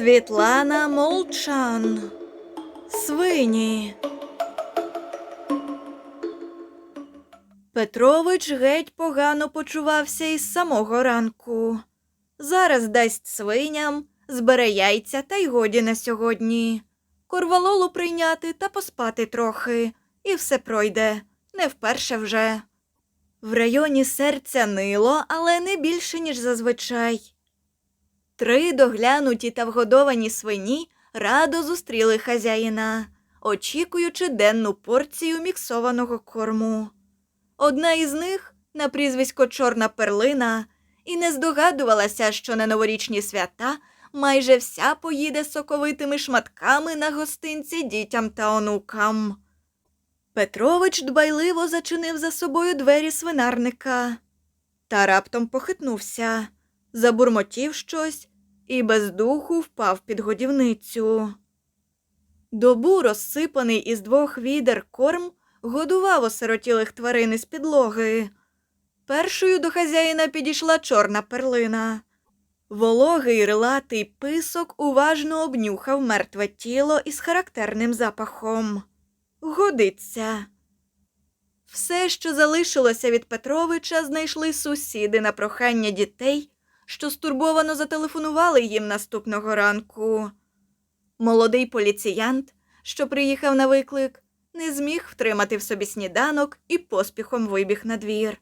Світлана Молчан. Свині. Петрович геть погано почувався із самого ранку. Зараз дасть свиням, збере яйця та й годі на сьогодні. Корвалолу прийняти та поспати трохи, і все пройде, не вперше вже. В районі серця нило, але не більше, ніж зазвичай. Три доглянуті та вгодовані свині радо зустріли хазяїна, очікуючи денну порцію міксованого корму. Одна із них, на прізвисько Чорна перлина, і не здогадувалася, що на новорічні свята майже вся поїде соковитими шматками на гостинці дітям та онукам. Петрович дбайливо зачинив за собою двері свинарника та раптом похитнувся, забурмотів щось і без духу впав під годівницю. Добу розсипаний із двох відер корм годував осиротілих тварин із підлоги. Першою до хазяїна підійшла чорна перлина. Вологий рилатий писок уважно обнюхав мертве тіло із характерним запахом. Годиться. Все, що залишилося від Петровича, знайшли сусіди на прохання дітей, що стурбовано зателефонували їм наступного ранку. Молодий поліціянт, що приїхав на виклик, не зміг втримати в собі сніданок і поспіхом вибіг на двір.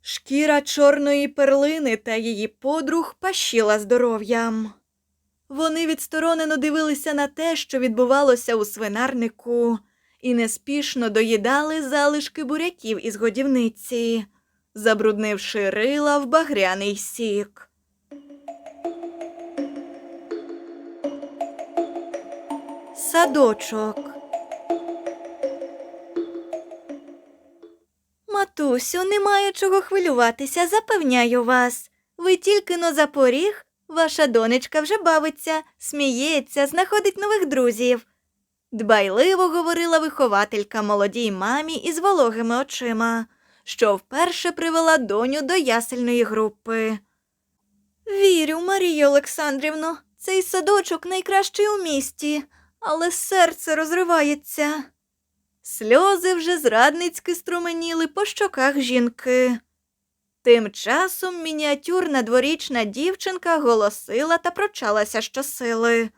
Шкіра чорної перлини та її подруг пащила здоров'ям. Вони відсторонено дивилися на те, що відбувалося у свинарнику, і неспішно доїдали залишки буряків із годівниці, забруднивши рила в багряний сік. Садочок. Матусю, немає чого хвилюватися, запевняю вас. Ви тільки но за поріг, ваша донечка вже бавиться, сміється, знаходить нових друзів. Дбайливо говорила вихователька молодій мамі із вологими очима, що вперше привела доню до ясельної групи. Вірю, Марію Олександрівно, цей садочок найкращий у місті, але серце розривається. Сльози вже зрадницьки струменіли по щоках жінки. Тим часом мініатюрна дворічна дівчинка голосила та прочалася щосили.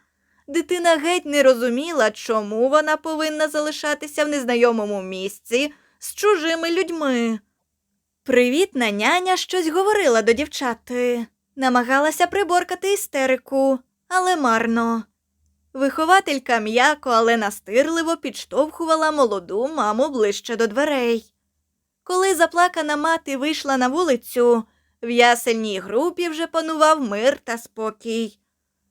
Дитина геть не розуміла, чому вона повинна залишатися в незнайомому місці з чужими людьми. Привітна няня щось говорила до дівчати, намагалася приборкати істерику, але марно. Вихователька м'яко, але настирливо підштовхувала молоду маму ближче до дверей. Коли заплакана мати вийшла на вулицю, в ясельній групі вже панував мир та спокій.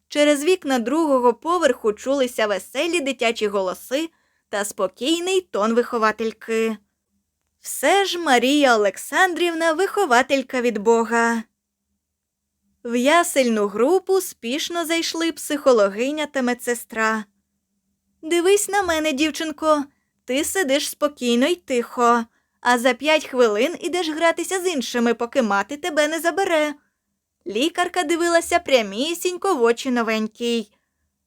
Через вікна другого поверху чулися веселі дитячі голоси та спокійний тон виховательки. Все ж Марія Олександрівна вихователька від Бога. В ясельну групу спішно зайшли психологиня та медсестра. Дивись на мене, дівчинко, ти сидиш спокійно й тихо, а за п'ять хвилин ідеш гратися з іншими, поки мати тебе не забере. Лікарка дивилася прямісінько в очі новенькій.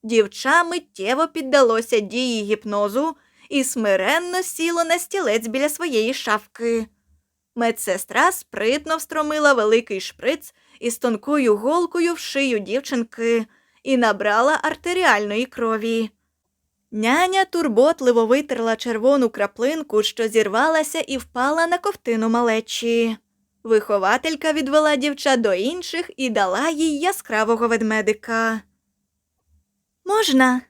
Дівча миттєво піддалося дії гіпнозу і смиренно сіло на стілець біля своєї шафки. Медсестра спритно встромила великий шприц із тонкою голкою в шию дівчинки і набрала артеріальної крові. Няня турботливо витерла червону краплинку, що зірвалася і впала на ковтину малечі. Вихователька відвела дівча до інших і дала їй яскравого ведмедика. Можна?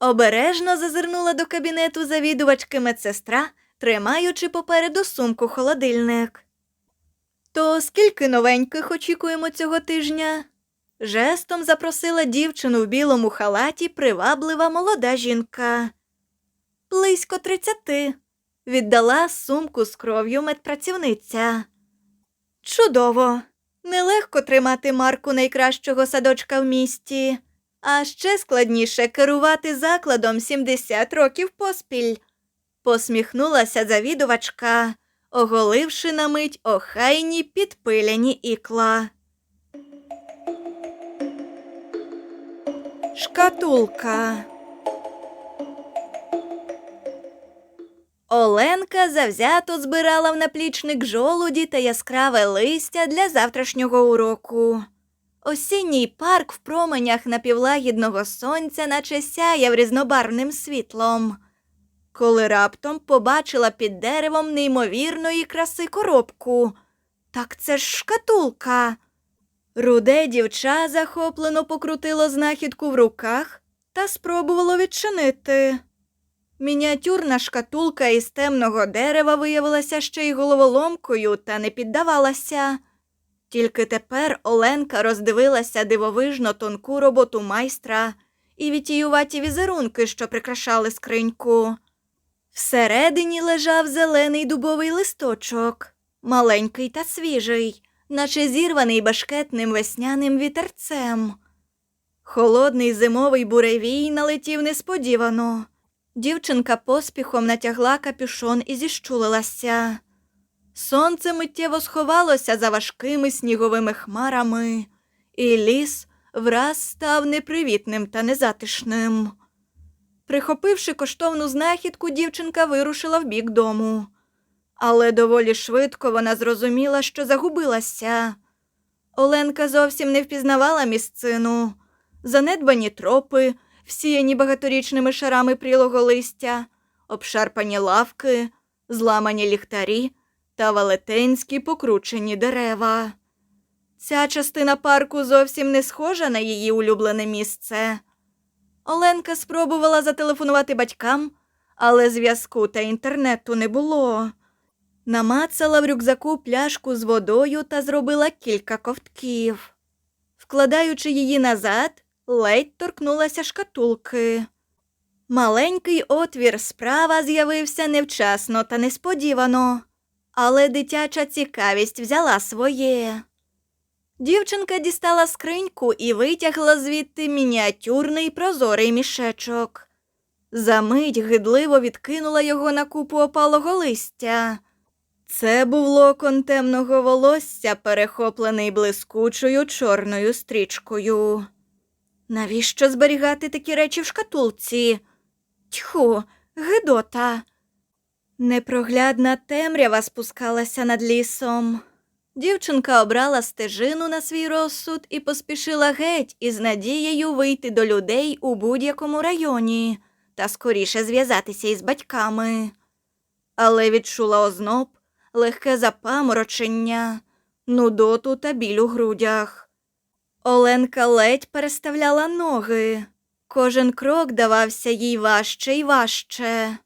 Обережно зазирнула до кабінету завідувачки медсестра, тримаючи попереду сумку холодильник. То скільки новеньких очікуємо цього тижня? Жестом запросила дівчину в білому халаті приваблива молода жінка. Близько тридцяти. Віддала сумку з кров'ю медпрацівниця. Чудово. Нелегко тримати марку найкращого садочка в місті, а ще складніше керувати закладом 70 років поспіль. Посміхнулася завідувачка, оголивши на мить охайні підпиляні ікла. Шкатулка. Оленка завзято збирала в наплічник жолуді та яскраве листя для завтрашнього уроку. Осінній парк в променях напівлагідного сонця наче сяяв різнобарвним світлом. Коли раптом побачила під деревом неймовірної краси коробку. Так це ж шкатулка. Руде дівча захоплено покрутило знахідку в руках та спробувало відчинити. Мініатюрна шкатулка із темного дерева виявилася ще й головоломкою та не піддавалася. Тільки тепер Оленка роздивилася дивовижно тонку роботу майстра і вітіюваті візерунки, що прикрашали скриньку. Всередині лежав зелений дубовий листочок, маленький та свіжий, наче зірваний башкетним весняним вітерцем. Холодний зимовий буревій налетів несподівано. Дівчинка поспіхом натягла капюшон і зіщулилася. Сонце миттєво сховалося за важкими сніговими хмарами, і ліс враз став непривітним та незатишним. Прихопивши коштовну знахідку, дівчинка вирушила в бік дому. Але доволі швидко вона зрозуміла, що загубилася. Оленка зовсім не впізнавала місцину, занедбані тропи, всіяні багаторічними шарами прілого листя, обшарпані лавки, зламані ліхтарі та велетенські покручені дерева. Ця частина парку зовсім не схожа на її улюблене місце. Оленка спробувала зателефонувати батькам, але зв'язку та інтернету не було. Намацала в рюкзаку пляшку з водою та зробила кілька ковтків. Вкладаючи її назад, ледь торкнулася шкатулки. Маленький отвір справа з'явився невчасно та несподівано, але дитяча цікавість взяла своє. Дівчинка дістала скриньку і витягла звідти мініатюрний прозорий мішечок. Замить гидливо відкинула його на купу опалого листя. Це був локон темного волосся, перехоплений блискучою чорною стрічкою. Навіщо зберігати такі речі в шкатулці? Тьху, гидота. Непроглядна темрява спускалася над лісом. Дівчинка обрала стежину на свій розсуд і поспішила геть із надією вийти до людей у будь-якому районі та скоріше зв'язатися із батьками. Але відчула озноб, легке запаморочення, нудоту та біль у грудях. Оленка ледь переставляла ноги. Кожен крок давався їй важче і важче.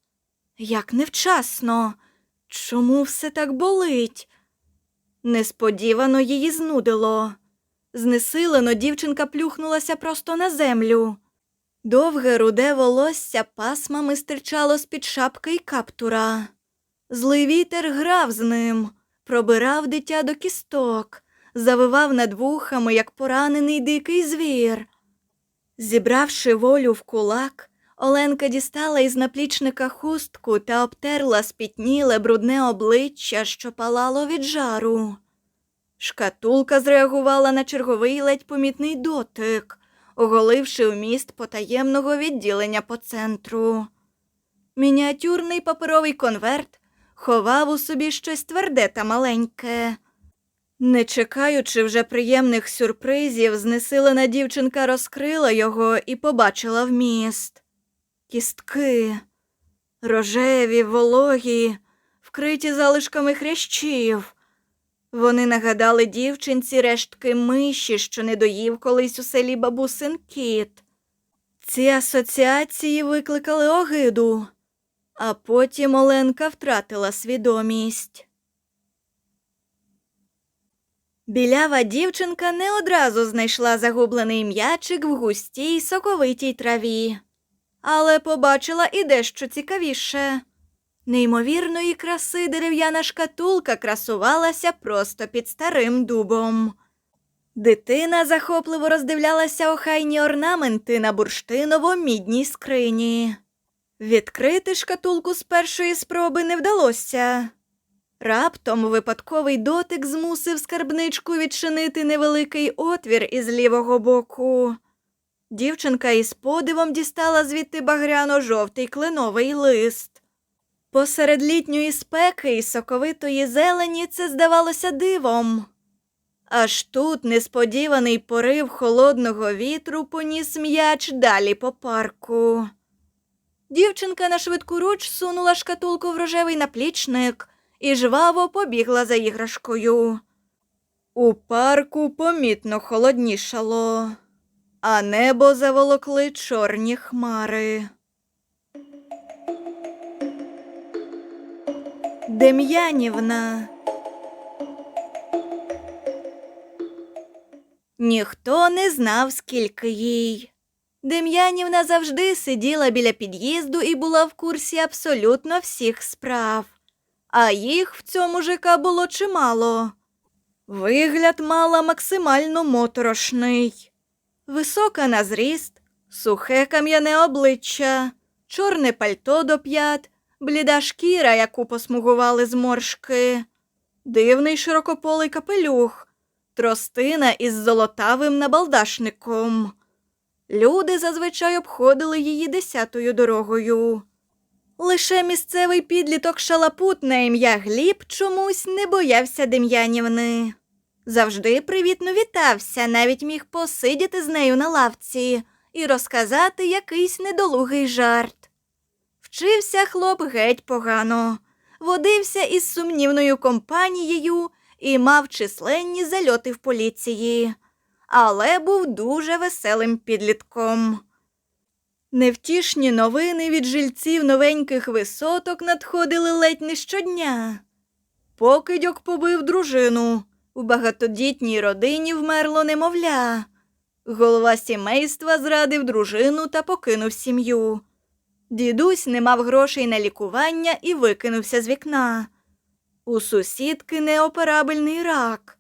Як невчасно. Чому все так болить? Несподівано її знудило. Знесилено дівчинка плюхнулася просто на землю. Довге руде волосся пасмами стирчало з-під шапки й каптура. Злий вітер грав з ним, пробирав дитя до кісток, завивав над вухами, як поранений дикий звір. Зібравши волю в кулак, Оленка дістала із наплічника хустку та обтерла спітніле брудне обличчя, що палало від жару. Шкатулка зреагувала на черговий ледь помітний дотик, оголивши вміст потаємного відділення по центру. Мініатюрний паперовий конверт ховав у собі щось тверде та маленьке. Не чекаючи вже приємних сюрпризів, знесилена дівчинка розкрила його і побачила вміст. Кістки, рожеві, вологі, вкриті залишками хрящів. Вони нагадали дівчинці рештки миші, що не доїв колись у селі бабусин кіт. Ці асоціації викликали огиду, а потім Оленка втратила свідомість. Білява дівчинка не одразу знайшла загублений м'ячик в густій соковитій траві, але побачила і дещо цікавіше. Неймовірної краси дерев'яна шкатулка красувалася просто під старим дубом. Дитина захопливо роздивлялася охайні орнаменти на бурштиново-мідній скрині. Відкрити шкатулку з першої спроби не вдалося. Раптом випадковий дотик змусив скарбничку відчинити невеликий отвір із лівого боку. Дівчинка із подивом дістала звідти багряно-жовтий кленовий лист. Посеред літньої спеки і соковитої зелені це здавалося дивом. Аж тут несподіваний порив холодного вітру поніс м'яч далі по парку. Дівчинка на швидку руч сунула шкатулку в рожевий наплічник і жваво побігла за іграшкою. У парку помітно холоднішало, а небо заволокли чорні хмари. Дем'янівна. Ніхто не знав, скільки їй. Дем'янівна завжди сиділа біля під'їзду і була в курсі абсолютно всіх справ, а їх в цьому ЖК було чимало. Вигляд мала максимально моторошний. Висока на зріст, сухе кам'яне обличчя, чорне пальто до п'ят, бліда шкіра, яку посмугували зморшки, дивний широкополий капелюх, тростина із золотавим набалдашником. Люди зазвичай обходили її десятою дорогою. Лише місцевий підліток шалапут на ім'я Гліб чомусь не боявся Дем'янівни. Завжди привітно вітався, навіть міг посидіти з нею на лавці і розказати якийсь недолугий жарт. Вчився хлоп геть погано, водився із сумнівною компанією і мав численні зальоти в поліції, але був дуже веселим підлітком. Невтішні новини від жильців новеньких висоток надходили ледь не щодня. Покидьок побив дружину. У багатодітній родині вмерло немовля. Голова сімейства зрадив дружину та покинув сім'ю. Дідусь не мав грошей на лікування і викинувся з вікна. У сусідки неоперабельний рак.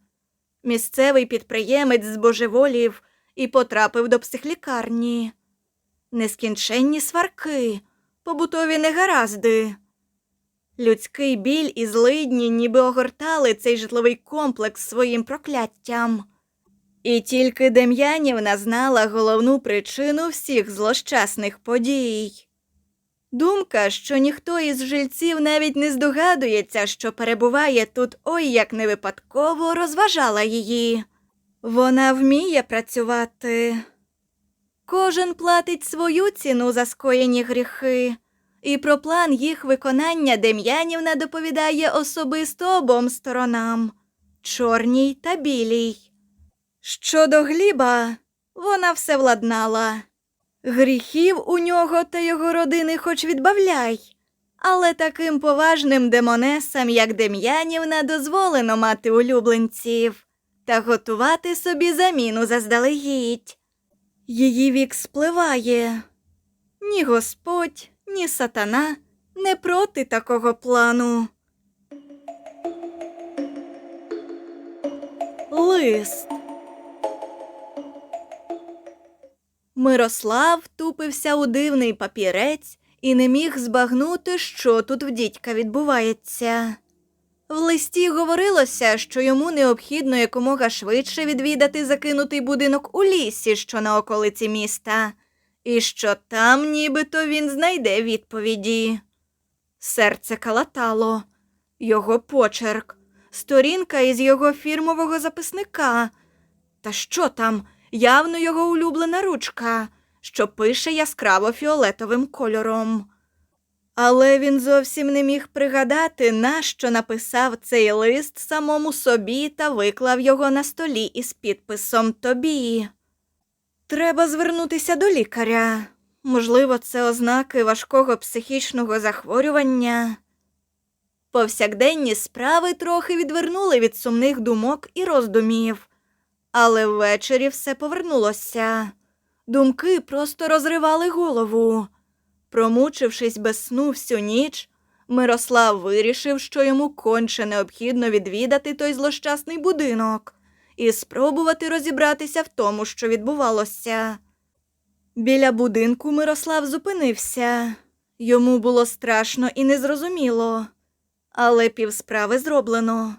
Місцевий підприємець збожеволів і потрапив до психлікарні. Нескінченні сварки, побутові негаразди. Людський біль і злидні ніби огортали цей житловий комплекс своїм прокляттям. І тільки Дем'янівна знала головну причину всіх злощасних подій. Думка, що ніхто із жильців навіть не здогадується, що перебуває тут ой як не випадково, розважала її. Вона вміє працювати. Кожен платить свою ціну за скоєні гріхи, і про план їх виконання Дем'янівна доповідає особисто обом сторонам чорній та білій. Щодо Гліба, вона все владнала. Гріхів у нього та його родини хоч відбавляй, але таким поважним демонесам, як Дем'янівна, дозволено мати улюбленців та готувати собі заміну заздалегідь. Її вік спливає. Ні Господь, ні сатана не проти такого плану. Лист. Мирослав тупився у дивний папірець і не міг збагнути, що тут в дідька відбувається. В листі говорилося, що йому необхідно якомога швидше відвідати закинутий будинок у лісі, що на околиці міста, і що там нібито він знайде відповіді. Серце калатало, його почерк, сторінка із його фірмового записника. Та що там, явно його улюблена ручка, що пише яскраво фіолетовим кольором. Але він зовсім не міг пригадати, нащо написав цей лист самому собі та виклав його на столі із підписом Тобі. Треба звернутися до лікаря. Можливо, це ознаки важкого психічного захворювання. Повсякденні справи трохи відвернули від сумних думок і роздумів, але ввечері все повернулося. Думки просто розривали голову. Промучившись без сну всю ніч, Мирослав вирішив, що йому конче необхідно відвідати той злощасний будинок і спробувати розібратися в тому, що відбувалося. Біля будинку Мирослав зупинився. Йому було страшно і незрозуміло, але півсправи зроблено.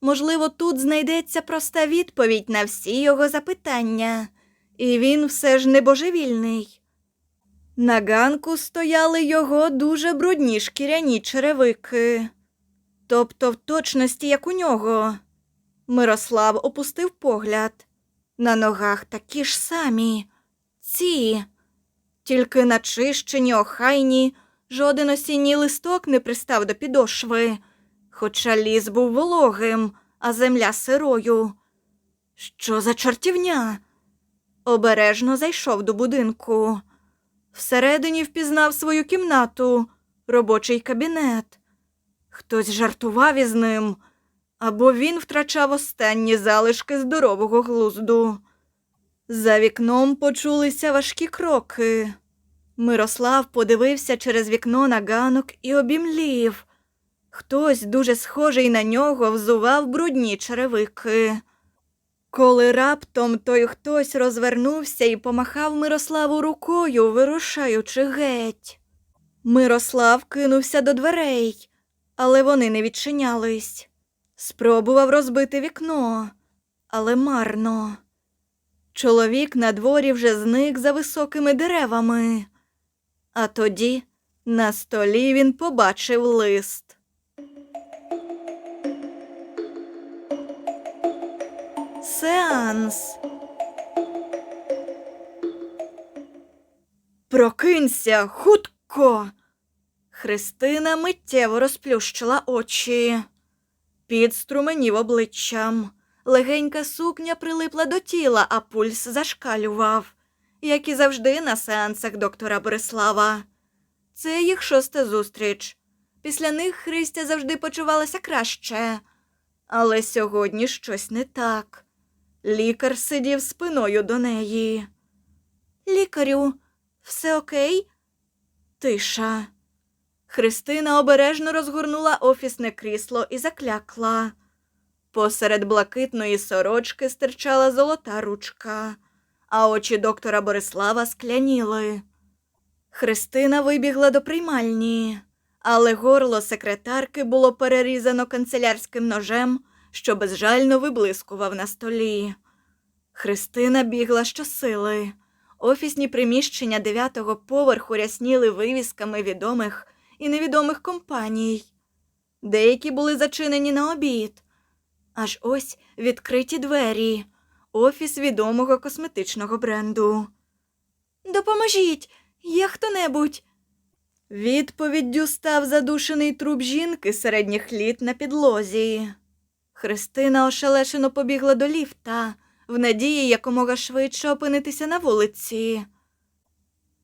Можливо, тут знайдеться проста відповідь на всі його запитання, І він все ж не божевільний. На ганку стояли його дуже брудні шкіряні черевики, тобто в точності, як у нього. Мирослав опустив погляд. На ногах такі ж самі, ці, тільки начищені, охайні, жоден осінній листок не пристав до підошви, хоча ліс був вологим, а земля сирою. Що за чортівня? Обережно зайшов до будинку. Всередині впізнав свою кімнату, робочий кабінет. Хтось жартував із ним, або він втрачав останні залишки здорового глузду. За вікном почулися важкі кроки. Мирослав подивився через вікно на ганок і обімлів. Хтось, дуже схожий на нього, взував брудні черевики. Коли раптом той хтось розвернувся і помахав Мирославу рукою, вирушаючи геть. Мирослав кинувся до дверей, але вони не відчинялись. Спробував розбити вікно, але марно. Чоловік на дворі вже зник за високими деревами. А тоді на столі він побачив лист. Сеанс. Прокинься, хутко. Христина миттєво розплющила очі. Під струменів обличчям. Легенька сукня прилипла до тіла, а пульс зашкалював, як і завжди на сеансах доктора Борислава. Це їх шоста зустріч. Після них Христя завжди почувалася краще. Але сьогодні щось не так. Лікар сидів спиною до неї. Лікарю, все окей? Тиша. Христина обережно розгорнула офісне крісло і заклякла. Посеред блакитної сорочки стирчала золота ручка, а очі доктора Борислава скляніли. Христина вибігла до приймальні, але горло секретарки було перерізано канцелярським ножем, що безжально виблискував на столі. Христина бігла щосили. Офісні приміщення дев'ятого поверху рясніли вивісками відомих і невідомих компаній. Деякі були зачинені на обід. Аж ось відкриті двері, офіс відомого косметичного бренду. Допоможіть, є хто-небудь. Відповіддю став задушений труп жінки середніх літ на підлозі. Христина ошелешено побігла до ліфта, в надії якомога швидше опинитися на вулиці.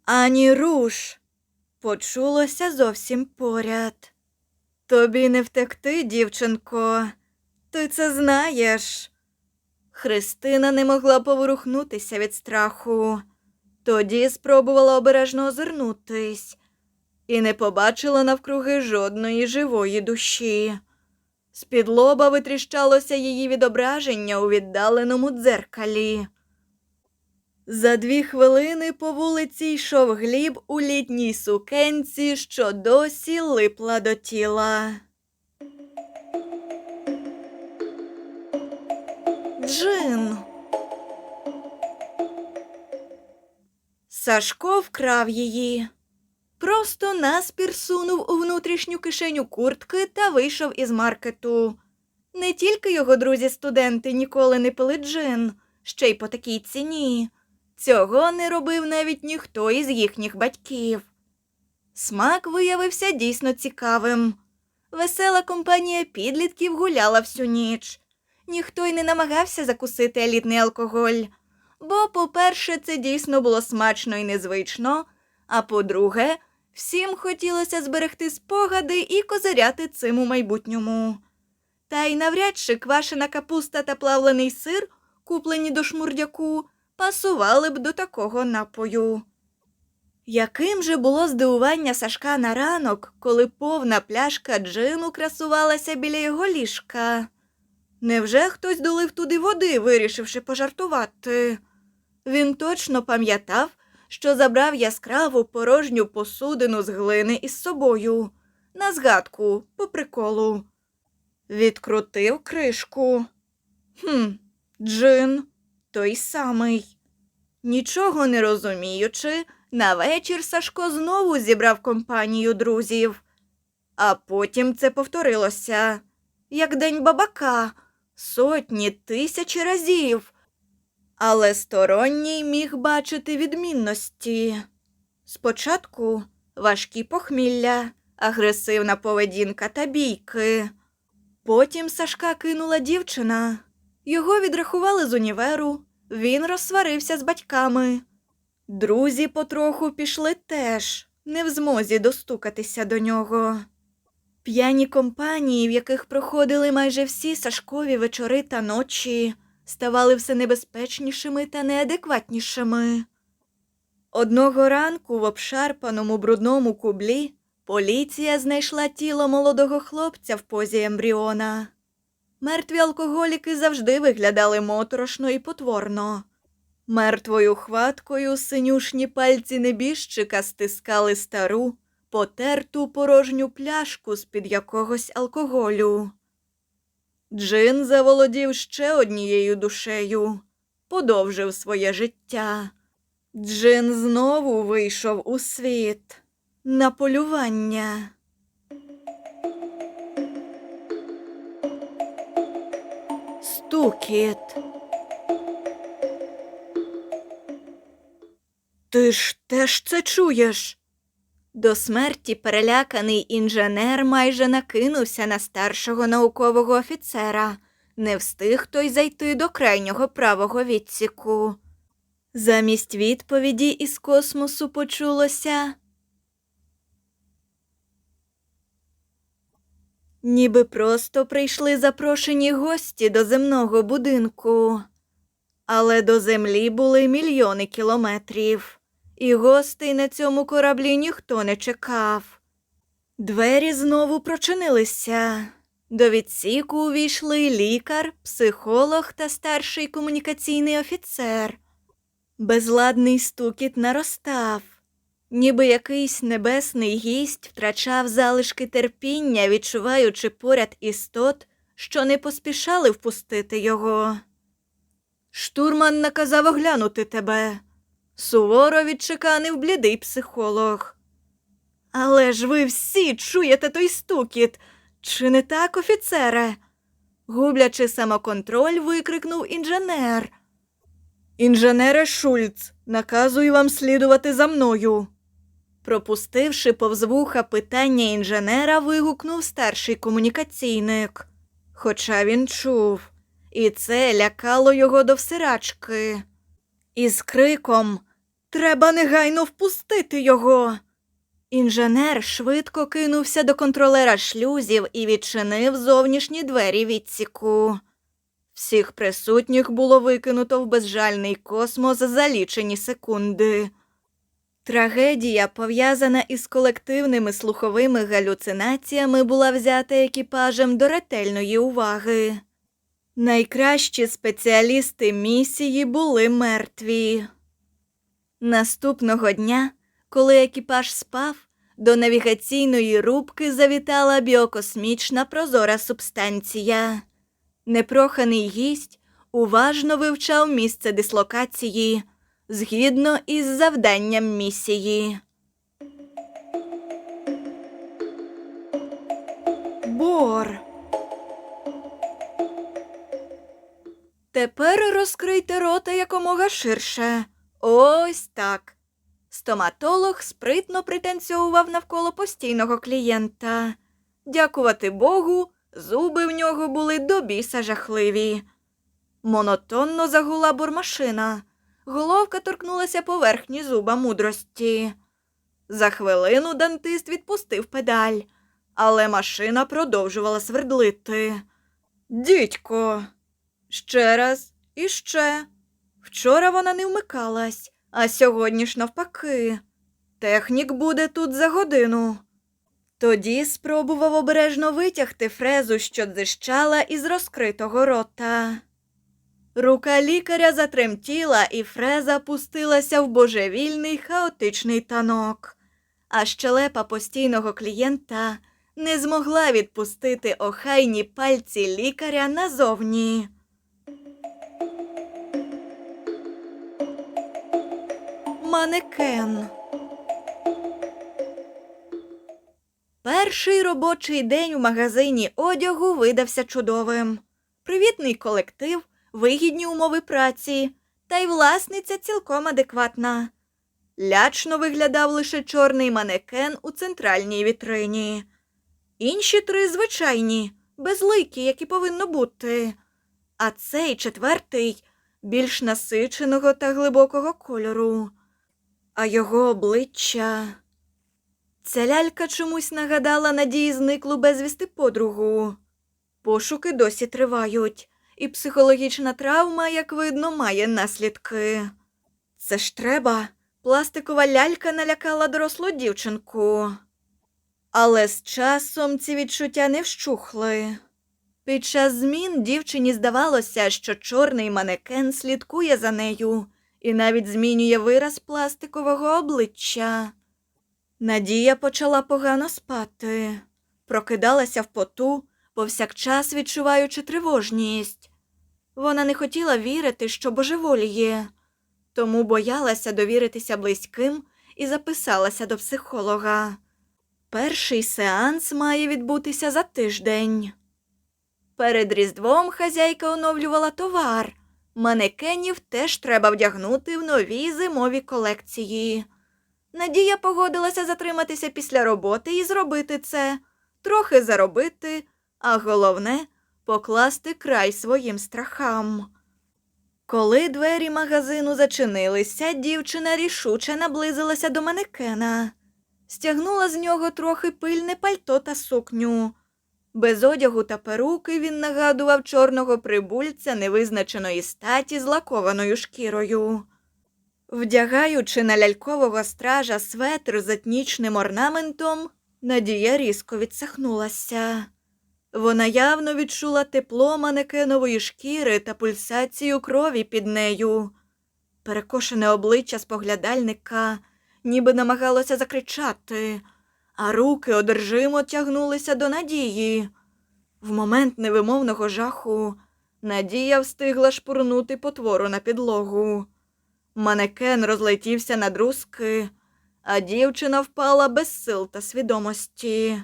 Ані руш почулося зовсім поряд. Тобі не втекти, дівчинко, ти це знаєш. Христина не могла поворухнутися від страху. Тоді спробувала обережно озирнутись і не побачила навкруги жодної живої душі. З-під лоба витріщалося її відображення у віддаленому дзеркалі. За дві хвилини по вулиці йшов гліб у літній сукенці, що досі липла до тіла. Джин. Сашко вкрав її. Просто наспір сунув у внутрішню кишеню куртки та вийшов із маркету. Не тільки його друзі-студенти ніколи не пили джин, ще й по такій ціні. Цього не робив навіть ніхто із їхніх батьків. Смак виявився дійсно цікавим. Весела компанія підлітків гуляла всю ніч. Ніхто й не намагався закусити елітний алкоголь. Бо, по-перше, це дійсно було смачно і незвично, а по-друге, всім хотілося зберегти спогади і козиряти цим у майбутньому. Та й навряд чи квашена капуста та плавлений сир, куплені до шмурдяку, пасували б до такого напою. Яким же було здивування Сашка на ранок, коли повна пляшка джину красувалася біля його ліжка? Невже хтось долив туди води, вирішивши пожартувати? Він точно пам'ятав, що забрав яскраву порожню посудину з глини із собою, на згадку, по приколу. Відкрутив кришку. Хм, джин, той самий. Нічого не розуміючи, на вечір Сашко знову зібрав компанію друзів. А потім це повторилося, як день бабака, сотні тисячі разів. Але сторонній міг бачити відмінності. Спочатку важкі похмілля, агресивна поведінка та бійки. Потім Сашка кинула дівчина. Його відрахували з універу, він розсварився з батьками. Друзі потроху пішли теж, не в змозі достукатися до нього. П'яні компанії, в яких проходили майже всі Сашкові вечори та ночі, ставали все небезпечнішими та неадекватнішими. Одного ранку в обшарпаному брудному кублі поліція знайшла тіло молодого хлопця в позі ембріона. Мертві алкоголіки завжди виглядали моторошно і потворно. Мертвою хваткою синюшні пальці небіжчика стискали стару, потерту порожню пляшку з-під якогось алкоголю. Джин заволодів ще однією душею, подовжив своє життя. Джин знову вийшов у світ на полювання. Стукіт. Ти ж теж це чуєш? До смерті переляканий інженер майже накинувся на старшого наукового офіцера. Не встиг той зайти до крайнього правого відсіку. Замість відповіді із космосу почулося. Ніби просто прийшли запрошені гості до земного будинку. Але до землі були мільйони кілометрів, і гостей на цьому кораблі ніхто не чекав. Двері знову прочинилися. До відсіку увійшли лікар, психолог та старший комунікаційний офіцер. Безладний стукіт наростав, ніби якийсь небесний гість втрачав залишки терпіння, відчуваючи поряд істот, що не поспішали впустити його. Штурман наказав оглянути тебе. Суворо відчеканив блідий психолог. Але ж ви всі чуєте той стукіт. Чи не так, офіцере? Гублячи самоконтроль, викрикнув інженер. Інженере Шульц, наказую вам слідувати за мною. Пропустивши повз вуха питання інженера, вигукнув старший комунікаційник. Хоча він чув, і це лякало його до всирачки. Із криком Треба негайно впустити його. Інженер швидко кинувся до контролера шлюзів і відчинив зовнішні двері відсіку. Всіх присутніх було викинуто в безжальний космос за лічені секунди. Трагедія, пов'язана із колективними слуховими галюцинаціями, була взята екіпажем до ретельної уваги. Найкращі спеціалісти місії були мертві. Наступного дня, коли екіпаж спав, до навігаційної рубки завітала біокосмічна прозора субстанція. Непроханий гість уважно вивчав місце дислокації згідно із завданням місії. Бор. Тепер розкрийте рота якомога ширше. Ось так. Стоматолог спритно пританцьовував навколо постійного клієнта. Дякувати Богу, зуби в нього були до біса жахливі. Монотонно загула бурмашина. Головка торкнулася поверхні зуба мудрості. За хвилину дантист відпустив педаль, але машина продовжувала свердлити. Дідько. Ще раз і ще. Вчора вона не вмикалась, а сьогодні ж навпаки. Технік буде тут за годину. Тоді спробував обережно витягти фрезу, що дзищала із розкритого рота. Рука лікаря затремтіла, і фреза пустилася в божевільний хаотичний танок, а щелепа постійного клієнта не змогла відпустити охайні пальці лікаря назовні. Манекен. Перший робочий день в магазині одягу видався чудовим. Привітний колектив, вигідні умови праці, та й власниця цілком адекватна. Лячно виглядав лише чорний манекен у центральній вітрині. Інші три звичайні, безликі, як і повинно бути. А цей четвертий більш насиченого та глибокого кольору. А його обличчя. Ця лялька чомусь нагадала Надії зниклу безвісти подругу. Пошуки досі тривають, і психологічна травма, як видно, має наслідки. Це ж треба. Пластикова лялька налякала дорослу дівчинку. Але з часом ці відчуття не вщухли. Під час змін дівчині здавалося, що чорний манекен слідкує за нею і навіть змінює вираз пластикового обличчя. Надія почала погано спати, прокидалася в поту, повсякчас відчуваючи тривожність. Вона не хотіла вірити, що божеволіє, тому боялася довіритися близьким і записалася до психолога. Перший сеанс має відбутися за тиждень. Перед Різдвом хазяйка оновлювала товар. Манекенів теж треба вдягнути в нові зимові колекції. Надія погодилася затриматися після роботи і зробити це, трохи заробити, а головне покласти край своїм страхам. Коли двері магазину зачинилися, дівчина рішуче наблизилася до манекена, стягнула з нього трохи пильне пальто та сукню. Без одягу та перуки він нагадував чорного прибульця невизначеної статі з лакованою шкірою. Вдягаючи на лялькового стража светр з етнічним орнаментом, Надія різко відсахнулася. Вона явно відчула тепло манекенової шкіри та пульсацію крові під нею. Перекошене обличчя споглядальника ніби намагалося закричати, а руки одержимо тягнулися до надії. В момент невимовного жаху Надія встигла шпурнути потвору на підлогу. Манекен розлетівся на друзки, а дівчина впала без сил та свідомості.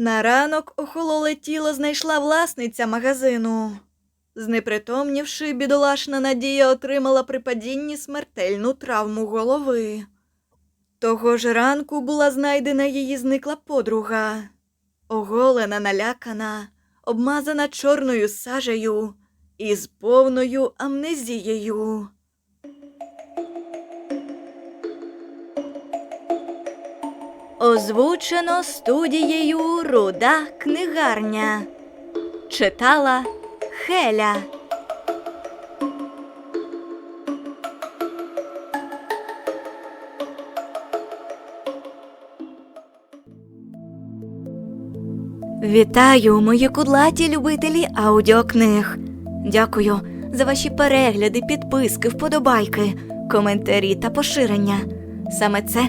На ранок охололе тіло знайшла власниця магазину. Знепритомнівши, бідолашна Надія отримала при падінні смертельну травму голови. Того ж ранку була знайдена її зникла подруга, оголена, налякана, обмазана чорною сажею і з повною амнезією. Озвучено студією Руда книгарня. Читала Хеля. Вітаю, мої кудлаті любителі аудіокниг. Дякую за ваші перегляди, підписки, вподобайки, коментарі та поширення. Саме це